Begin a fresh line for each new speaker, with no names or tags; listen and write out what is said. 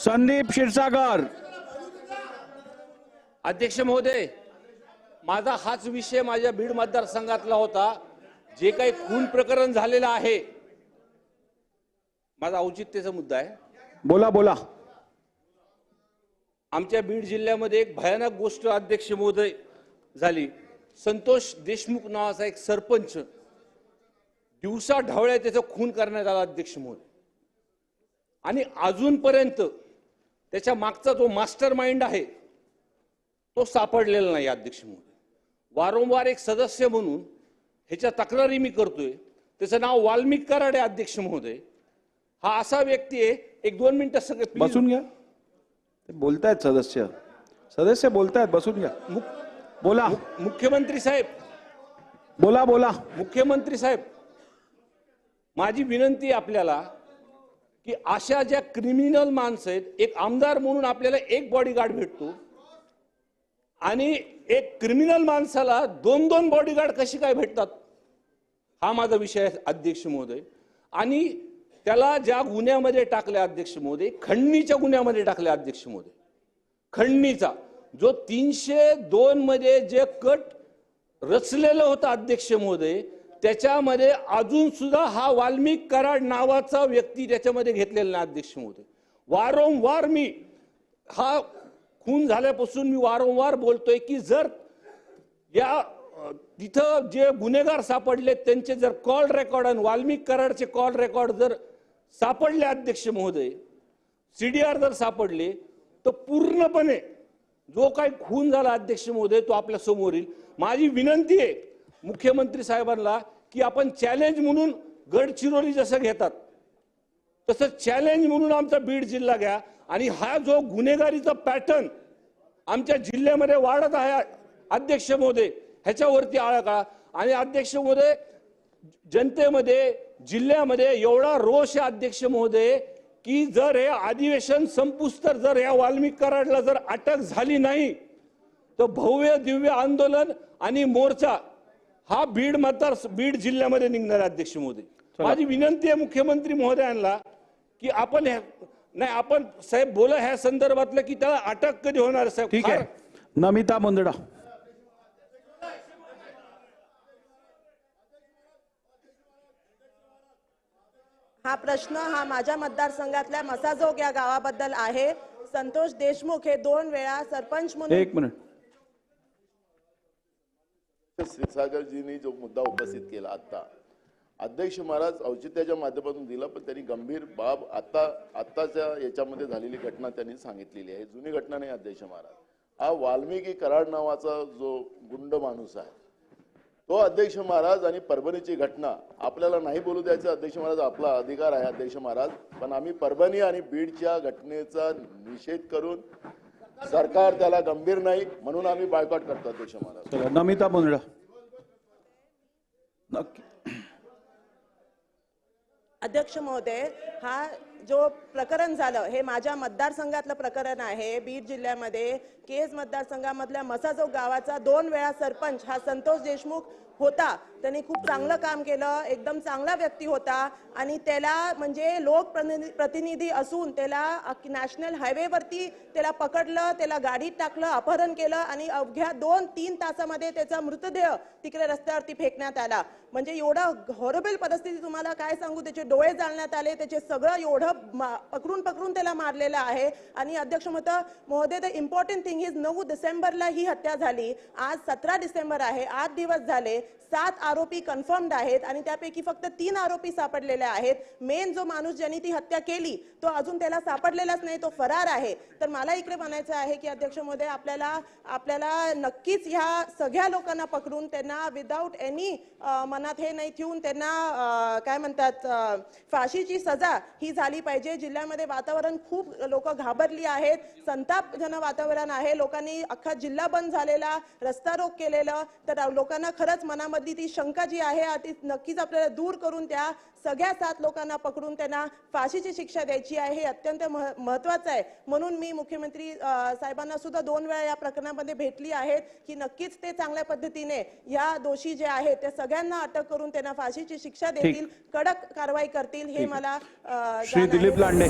संदीप क्षीरसागर.
अध्यक्ष महोदय माझा हाच विषय माझ्या बीड मतदारसंघातला होता. जे काही खून प्रकरण झालेलं आहे माझा औचित्याचा मुद्दा आहे.
बोला बोला.
आमच्या बीड जिल्ह्यामध्ये एक भयानक गोष्ट अध्यक्ष महोदय झाली. संतोष देशमुख नावाचा एक सरपंच दिवसा ढवळ्या त्याचा खून करण्यात आला अध्यक्ष महोदय. आणि अजूनपर्यंत त्याच्या मागचा जो मास्टर माइंड आहे तो सापडलेला नाही अध्यक्ष महोदय वारंवार एक सदस्य म्हणून ह्याच्या तक्रारी मी करतोय. त्याचं नाव वाल्मिक कराडे अध्यक्ष महोदय. हा असा व्यक्ती आहे एक दोन मिनिटं सगळे.
बसून घ्या. बोलतायत सदस्य. सदस्य बोलतायत बसून घ्या.
मुख-
बोला.
मुख्यमंत्री साहेब.
बोला बोला.
मुख्यमंत्री साहेब माझी विनंती आपल्याला की अशा ज्या क्रिमिनल माणसं आहेत एक आमदार म्हणून आपल्याला एक बॉडीगार्ड भेटतो. आणि एक क्रिमिनल माणसाला दोन दोन बॉडीगार्ड कशी काय भेटतात? हा माझा विषय आहे अध्यक्ष महोदय. आणि त्याला ज्या गुन्ह्यामध्ये टाकले अध्यक्ष महोदय खंडणीच्या गुन्ह्यामध्ये टाकले अध्यक्ष महोदय. खंडणीचा जो तीनशे दोन मध्ये जे कट रचलेलं होतं अध्यक्ष महोदय त्याच्यामध्ये अजूनसुद्धा हा वाल्मिक कराड नावाचा व्यक्ती त्याच्यामध्ये घेतलेला नाही अध्यक्ष महोदय. वारंवार मी हा खून झाल्यापासून मी वारंवार बोलतोय की जर या तिथं जे गुन्हेगार सापडले त्यांचे जर कॉल रेकॉर्ड आणि वाल्मिक कराडचे कॉल रेकॉर्ड जर सापडले अध्यक्ष महोदय सी डी आर जर सापडले तर पूर्णपणे जो काही खून झाला अध्यक्ष महोदय तो आपल्यासमोर येईल. माझी विनंती आहे मुख्यमंत्री साहेबांना की आपण चॅलेंज म्हणून गडचिरोली जसं घेतात तसं चॅलेंज म्हणून आमचा बीड जिल्हा घ्या. आणि हा जो गुन्हेगारीचा पॅटर्न आमच्या जिल्ह्यामध्ये वाढत आहे अध्यक्ष महोदय ह्याच्यावरती आळा काळा आणि अध्यक्ष महोदय जनतेमध्ये जिल्ह्यामध्ये एवढा रोष आहे अध्यक्ष महोदय की जर हे अधिवेशन संपूस तर जर या वाल्मिक कराडला जर अटक झाली नाही तर भव्य दिव्य आंदोलन आणि मोर्चा हा बीड मतदार बीड जिल्ह्यामध्ये निघणार अध्यक्ष महोदय माझी विनंती आहे मुख्यमंत्री महोदयांना की आपण नाही आपण साहेब बोला ह्या संदर्भातलं की त्याला अटक कधी होणार साहेब?
ठीक आहे. नमिता मुंदडा.
हा प्रश्न हा माझ्या मतदारसंघातल्या मसाजोग या गावाबद्दल आहे. संतोष देशमुख हे दोन वेळा सरपंच म्हणून
एक मिनिट.
क्षीरसागरजींनी जो मुद्दा उपस्थित केला आता अध्यक्ष महाराज औचित्याच्या माध्यमातून दिला पण त्यांनी गंभीर बाब आता आत्ताच्या याच्यामध्ये झालेली घटना त्यांनी सांगितलेली आहे. जुनी घटना नाही अध्यक्ष महाराज. हा वाल्मिकी कराड नावाचा जो गुंड माणूस आहे तो अध्यक्ष महाराज आणि परभणीची घटना आपल्याला नाही बोलू द्यायचा अध्यक्ष महाराज आपला अधिकार आहे अध्यक्ष महाराज. पण आम्ही परभणी आणि बीडच्या घटनेचा निषेध करून सरकार त्याला गंभीर नाही म्हणून आम्ही बायकॉट करतो अध्यक्ष महाराज.
नमिता नक्की.
अध्यक्ष महोदय हा जो प्रकरण झालं हे माझ्या मतदारसंघातलं प्रकरण आहे. बीड जिल्ह्यामध्ये केज मतदारसंघामधल्या मसाजोग गावाचा दोन वेळा सरपंच हा संतोष देशमुख होता. त्यांनी खूप चांगलं काम केलं एकदम चांगला व्यक्ती होता आणि त्याला म्हणजे लोक प्रतिनिधी असून त्याला नॅशनल हायवेवरती त्याला पकडलं त्याला गाडीत टाकलं अपहरण केलं आणि अवघ्या दोन तीन तासामध्ये त्याचा मृतदेह तिकडे रस्त्यावरती फेकण्यात आला. म्हणजे एवढं हॉरेबल परिस्थिती तुम्हाला काय सांगू? त्याचे डोळे जाळण्यात आले त्याचे सगळं एवढं मा- पकडून पकडून त्याला मारलेलं आहे. आणि अध्यक्ष मत महोदय द इम्पॉर्टंट थिंग इज नऊ डिसेंबरला ही हत्या झाली. आज सतरा डिसेंबर आहे. आठ दिवस झाले. सात आरोपी कन्फर्म्ड आहेत आणि त्यापैकी फक्त तीन आरोपी सापडलेले आहेत. मेन जो माणूस ज्यांनी ती हत्या केली तो अजून त्याला सापडलेलाच नाही तो फरार आहे. तर मला इकडे म्हणायचं आहे की अध्यक्ष महोदय आपल्याला आपल्याला नक्कीच ह्या सगळ्या लोकांना पकडून त्यांना विदाऊट एनी मनात हे नाही ठेवून त्यांना काय म्हणतात फाशीची सजा ही झाली पाहिजे. जिल्ह्यामध्ये वातावरण खूप लोक घाबरली आहेत. संतापजनक वातावरण आहे. लोकांनी अख्खा जिल्हा बंद झालेला रस्ता रोक केलेलं. तर लोकांना खरंच मनामधली ती शंका जी आहे ती नक्कीच आपल्याला दूर करून त्या सगळ्या सात लोकांना पकडून त्यांना फाशीची शिक्षा द्यायची आहे. हे अत्यंत मह- महत्वाचं आहे. म्हणून मी मुख्यमंत्री साहेबांना सुद्धा दोन वेळा या प्रकरणामध्ये भेटली आहेत की नक्कीच ते चांगल्या पद्धतीने या दोषी जे आहेत त्या सगळ्यांना अटक करून त्यांना फाशीची शिक्षा देतील कडक कारवाई करतील. हे मला.
दिलीप लांडे.